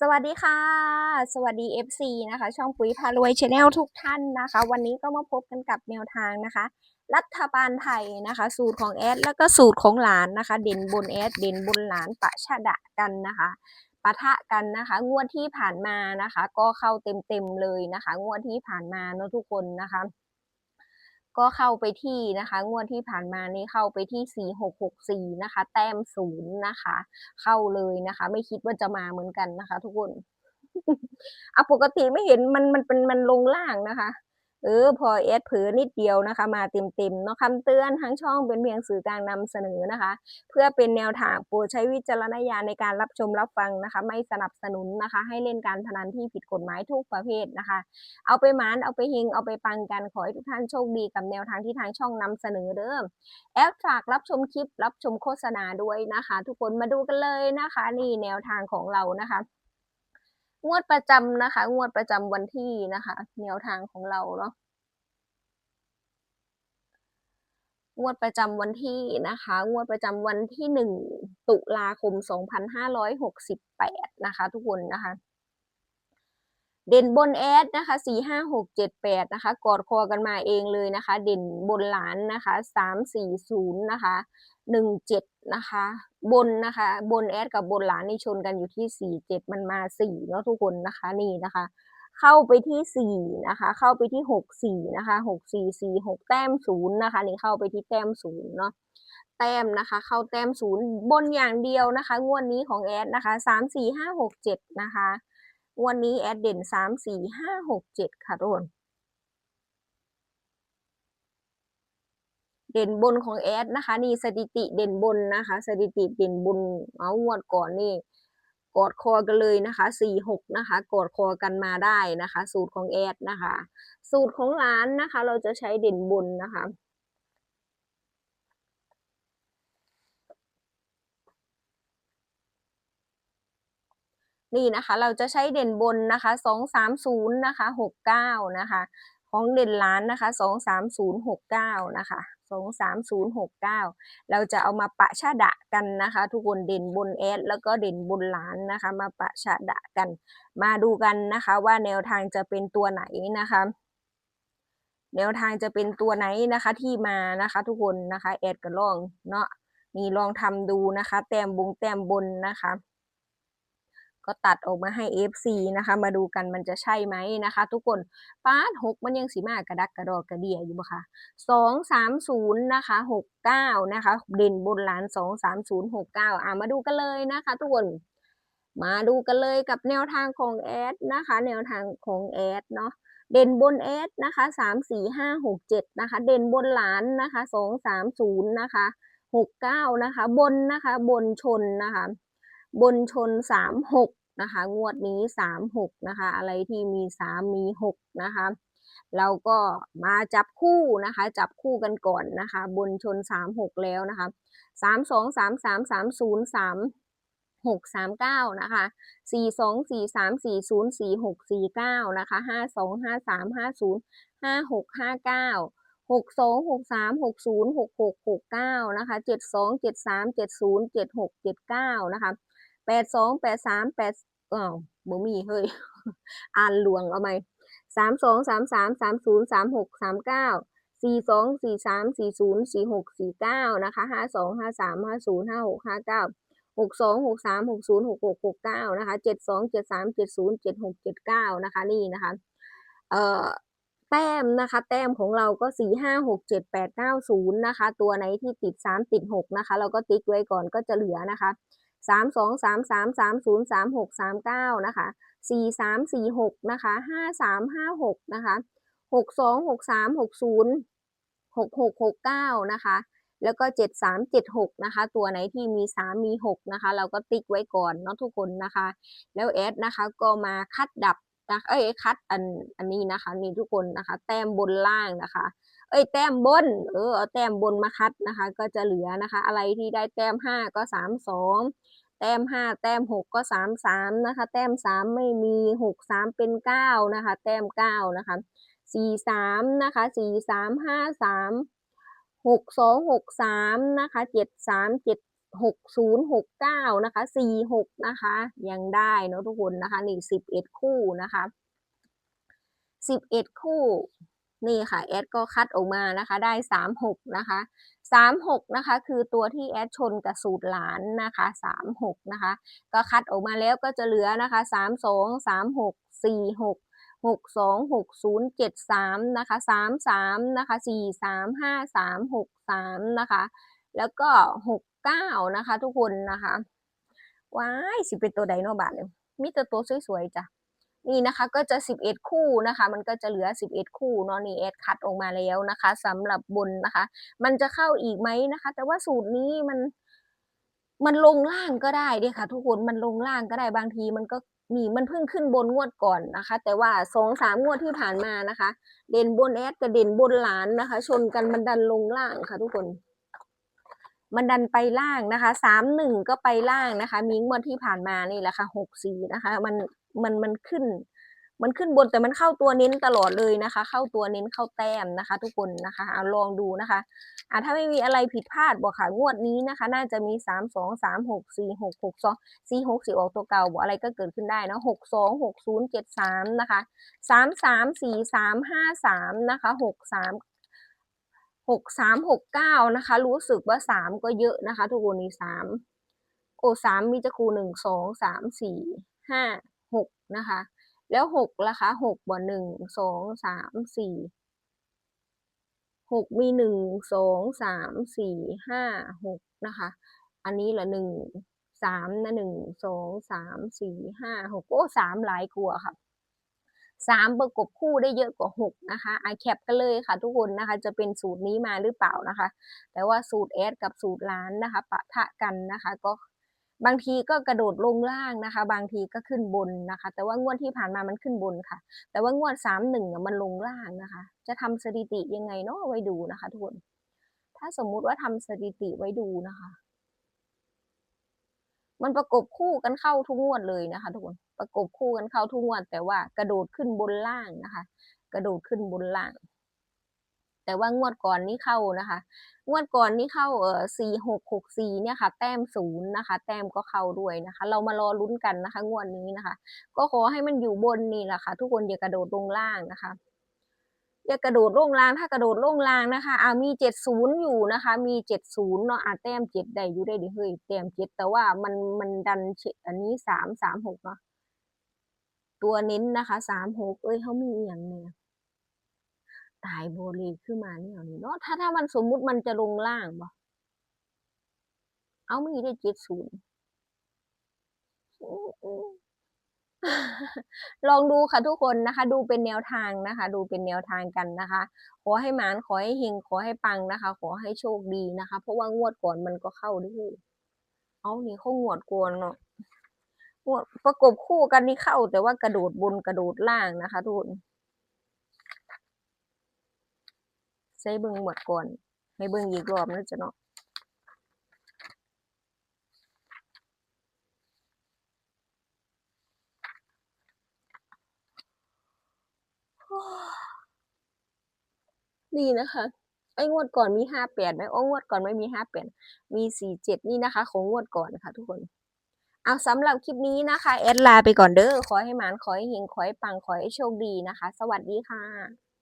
สวัสดีค่ะ สวัสดี FC นะคะ ช่องปุ๋ยพารวยชาแนลทุกท่านนะคะ วันนี้ก็มาพบกันกับแนวทางนะคะ รัฐบาลไทยนะคะ สูตรของแอดแล้วก็สูตรของหลานนะคะ เด่นบนแอดเด่นบนหลานปะชะดะกันนะคะปะทะกันนะคะ งวดที่ผ่านมานะคะ ก็เข้าเต็มๆเลยนะคะ งวดที่ผ่านมาเนอะทุกคนนะคะ ก็เข้าไปที่นะคะ งวดที่ผ่านมานี้เข้าไปที่ 4664 นะคะ แต้มศูนย์นะคะ เข้าเลยนะคะ ไม่คิดว่าจะมาเหมือนกันนะคะ ทุกคนเอาปกติไม่เห็นมันมันเป็นมันลงล่างนะคะ เออพอเอสเผลอนิดเดียวนะคะ มาเต็มๆเนาะคำเตือนทั้งช่องเป็นเพียงสื่อกลางนำเสนอนะคะ เพื่อเป็นแนวทางโปรดใช้วิจารณญาณในการรับชมรับฟังนะคะ ไม่สนับสนุนนะคะ ให้เล่นการพนันที่ผิดกฎหมายทุกประเภทนะคะ เอาไปหมานเอาไปเฮงเอาไปปังกันขอให้ทุกท่านโชคดีกับแนวทางที่ทางช่องนำเสนอเด้อแอปฝากรับชมคลิปรับชมโฆษณาด้วยนะคะ ทุกคนมาดูกันเลยนะคะ นี่แนวทางของเรานะคะ งวดประจำนะคะ งวดประจำวันที่นะคะ แนวทางของเราเนาะงวดประจำวันที่นะคะ งวดประจำวันที่หนึ่งตุลาคมสองพันห้าร้อยหกสิบแปดนะคะ ทุกคนนะคะ เด่นบนแอดนะคะสี่ห้าหกเจ็ดแปดนะคะ กอดคอกันมาเองเลยนะคะ เด่นบนหลานนะคะสามสี่ศูนย์นะคะหนึ่งเจ็ดนะคะ บนนะคะ บนแอดกับบนหลานนี่ชนกันอยู่ที่สี่เจ็ดมันมาสี่เนาะทุกคนนะคะนี่นะคะ เข้าไปที่สี่นะคะ เข้าไปที่หกสี่นะคะหกสี่สี่หกแต้มศูนย์นะคะ นี่เข้าไปที่แต้มศูนย์เนาะแต้มนะคะ เข้าแต้มศูนย์บนอย่างเดียวนะคะ งวดนี้ของแอดนะคะสามสี่ห้าหกเจ็ดนะคะ วันนี้แอดเด่นสามสี่ห้าหกเจ็ดค่ะทุกคนเด่นบนของแอดนะคะ นี่สถิติเด่นบนนะคะ สถิติเด่นบนเอางวดก่อนนี่กอดคอกันเลยนะคะสี่หกนะคะกอดคอกันมาได้นะคะ สูตรของแอดนะคะ สูตรของร้านนะคะ เราจะใช้เด่นบนนะคะ นี่นะคะ เราจะใช้เด่นบนนะคะสองสามศูนย์นะคะหกเก้านะคะของเด่นล้านนะคะสองสามศูนย์หกเก้านะคะสองสามศูนย์หกเก้าเราจะเอามาปะชะดะกันนะคะ ทุกคนเด่นบนแอดแล้วก็เด่นบนล้านนะคะ มาปะชะดะกัน มาดูกันนะคะว่าแนวทางจะเป็นตัวไหนนะคะแนวทางจะเป็นตัวไหนนะคะที่มานะคะ ทุกคนนะคะแอดก็ลองเนาะนี่ลองทำดูนะคะ แต้มบงแต้มบนนะคะ ก็ตัดออกมาให้ FC นะคะ มาดูกันมันจะใช่ไหมนะคะ ทุกคนป้าดหกมันยังสีมากกระดักกระดอกกระเดียอยู่บ่คะสองสามศูนย์นะคะหกเก้านะคะ เด่นบนหลานสองสามศูนย์หกเก้าอ่ามาดูกันเลยนะคะ ทุกคนมาดูกันเลยกับแนวทางของแอดนะคะ แนวทางของแอดเนาะเด่นบนแอดนะคะสามสี่ห้าหกเจ็ดนะคะ เด่นบนหลานนะคะสองสามศูนย์นะคะหกเก้านะคะ บนนะคะ บนชนนะคะ บนชนสามหกนะคะ งวดนี้สามหกนะคะ อะไรที่มีสามมีหกนะคะเราก็มาจับคู่นะคะ จับคู่กันก่อนนะคะ บนชนสามหกแล้วนะคะสามสองสามสามสามศูนย์สามหกสามเก้านะคะสี่สองสี่สามสี่ศูนย์สี่หกสี่เก้านะคะห้าสองห้าสามห้าศูนย์ห้าหกห้าเก้าหกสองหกสามหกศูนย์หกหกหกเก้านะคะเจ็ดสองเจ็ดสามเจ็ดศูนย์เจ็ดหกเจ็ดเก้านะคะ แปดสองแปดสามแปดอ้าวบ่มีเฮ้ย อ่านหลวงเอาไหมสามสองสามสามสามศูนย์สามหกสามเก้าสี่สองสี่สามสี่ศูนย์สี่หกสี่เก้านะคะห้าสองห้าสามห้าศูนย์ห้าหกห้าเก้าหกสองหกสามหกศูนย์หกหกหกเก้านะคะเจ็ดสองเจ็ดสามเจ็ดศูนย์เจ็ดหกเจ็ดเก้านะคะนี่นะคะเอ่อแต้มนะคะแต้มของเราก็สี่ห้าหกเจ็ดแปดเก้าศูนย์นะคะตัวไหนที่ติดสามติดหกนะคะเราก็ติ๊กไว้ก่อนก็จะเหลือนะคะ สามสองสามสามสามศูนย์สามหกสามเก้านะคะสี่สามสี่หกนะคะห้าสามห้าหกนะคะหกสองหกสามหกศูนย์หกหกหกเก้านะคะแล้วก็เจ็ดสามเจ็ดหกนะคะ ตัวไหนที่มีสามมีหกนะคะ เราก็ติ๊กไว้ก่อนเนาะทุกคนนะคะ แล้วแอดนะคะก็มาคัดดับนะเอ้ยคัดอันอันนี้นะคะนี่ทุกคนนะคะ แต้มบนล่างนะคะ เอ้ยแต้มบน เออเอาแต้มบนมาคัดนะคะ ก็จะเหลือนะคะ อะไรที่ได้แต้มห้าก็สามสองแต้มห้าแต้มหกก็สามสามนะคะ แต้มสามไม่มีหกสามเป็นเก้านะคะ แต้มเก้านะคะสี่สามนะคะสี่สามห้าสามหกสองหกสามนะคะเจ็ดสามเจ็ดหกศูนย์หกเก้านะคะสี่หกนะคะ ยังได้เนาะทุกคนนะคะนี่สิบเอ็ดคู่นะคะสิบเอ็ดคู่ นี่ค่ะแอดก็คัดออกมานะคะได้สามหกนะคะสามหกนะคะ คือตัวที่แอดชนกับสูตรหลานนะคะสามหกนะคะ ก็คัดออกมาแล้วก็จะเหลือนะคะสามสองสามหกสี่หกหกสองหกศูนย์เจ็ดสามนะคะสามสามนะคะสี่สามห้าสามหกสามนะคะ แล้วก็หกเก้านะคะ ทุกคนนะคะว้ายสิเป็นตัวไดโนบาทเลยมีแต่ตัวสวยๆจ้ะ นี่นะคะก็จะสิบเอ็ดคู่นะคะ มันก็จะเหลือสิบเอ็ดคู่เนาะนี่แอดคัดออกมาแล้วนะคะสำหรับบนนะคะ มันจะเข้าอีกไหมนะคะ แต่ว่าสูตรนี้มันมันลงล่างก็ได้เด้ค่ะ ทุกคนมันลงล่างก็ได้บางทีมันก็มีมันเพิ่งขึ้นบนงวดก่อนนะคะ แต่ว่าสองสามงวดที่ผ่านมานะคะ เด่นบนแอดกับเด่นบนหลานนะคะ ชนกันมันดันลงล่างค่ะ ทุกคน มันดันไปล่างนะคะสามหนึ่งก็ไปล่างนะคะ มีงวดที่ผ่านมานี่แหละค่ะหกสี่นะคะ มัน มันมันขึ้น มันขึ้นบนแต่มันเข้าตัวเน้นตลอดเลยนะคะ เข้าตัวเน้นเข้าแต้มนะคะ ทุกคนนะคะเอาลองดูนะคะอ่าถ้าไม่มีอะไรผิดพลาดบอกค่ะงวดนี้นะคะ น่าจะมีสามสองสามหกสี่หกหกสองสี่หกสี่ออกตัวเก่าบอกอะไรก็เกิดขึ้นได้นะหกสองหกศูนย์เจ็ดสามนะคะสามสามสี่สามห้าสามนะคะหกสามหกสามหกเก้านะคะ รู้สึกว่าสามก็เยอะนะคะ ทุกคนนี่สามโอ้สามมีจะคูหนึ่งสองสามสี่ห้า หกนะคะ แล้วหกล่ะคะหกบ่หนึ่งสองสามสี่หกมีหนึ่งสองสามสี่ห้าหกนะคะ อันนี้ละหนึ่งสามนะหนึ่งสองสามสี่ห้าหกโอ้สามหลายกว่าค่ะสามประกบคู่ได้เยอะกว่าหกนะคะไอแคปกันเลยค่ะทุกคนนะคะจะเป็นสูตรนี้มาหรือเปล่านะคะ แต่ว่าสูตรแอดกับสูตรร้านนะคะปะทะกันนะคะ ก็ บางทีก็กระโดดลงล่างนะคะ บางทีก็ขึ้นบนนะคะ แต่ว่างวดที่ผ่านมามันขึ้นบนค่ะ แต่ว่างวดสามหนึ่งมันลงล่างนะคะ จะทำสถิติยังไงเนาะไว้ดูนะคะทุกคนถ้าสมมุติว่าทำสถิติไว้ดูนะคะ มันประกบคู่กันเข้าทุกงวดเลยนะคะ ทุกคนประกบคู่กันเข้าทุกงวด แต่ว่ากระโดดขึ้นบนล่างนะคะ กระโดดขึ้นบนล่าง แต่ว่างวดก่อนนี้เข้านะคะ งวดก่อนนี้เข้าเออสี่หกหกสี่เนี่ยค่ะ แต้มศูนย์นะคะ แต้มก็เข้าด้วยนะคะ เรามารอลุ้นกันนะคะ งวดนี้นะคะ ก็ขอให้มันอยู่บนนี่แหละค่ะ ทุกคนอย่ากระโดดลงล่างนะคะอย่ากระโดดลงล่างถ้ากระโดดลงล่างนะคะอ่ามีเจ็ดศูนย์อยู่นะคะ มีเจ็ดศูนย์เนาะอ่าแต้มเจ็ดได้อยู่ได้ดิเฮ้ยแต้มเจ็ดแต่ว่ามันมันดันอันนี้สามสามหกเนาะตัวเน้นนะคะสามหกเอ้ยเขามีอย่างเนี่ย ตายโบลีขึ้นมาเนี่ยนี่เนาะถ้าถ้ามันสมมุติมันจะลงล่างบ่เอามีได้เจ็ดศูนย์ลองดูค่ะทุกคนนะคะ ดูเป็นแนวทางนะคะ ดูเป็นแนวทางกันนะคะ ขอให้หมานขอให้เฮงขอให้ปังนะคะ ขอให้โชคดีนะคะ เพราะว่างวดก่อนมันก็เข้าด้วยเอานี่เขางวดก่อนเนาะงวดประกบคู่กันนี่เข้า แต่ว่ากระโดดบนกระโดดล่างนะคะ ทุกคน ใช้เบิ้งหมดก่อน ให้เบิ้งอีกรอบนะจ๊ะเนาะนี่นะคะ ไอ้งวดก่อนมีห้าแปดไหมโอ้งวดก่อนไม่มีห้าแปดมีสี่เจ็ดนี่นะคะ ของงวดก่อนค่ะ ทุกคน เอาสำหรับคลิปนี้นะคะ แอดลาไปก่อนเด้อ ขอให้หมาน ขอให้เฮงขอให้ปัง ขอให้โชคดีนะคะ สวัสดีค่ะ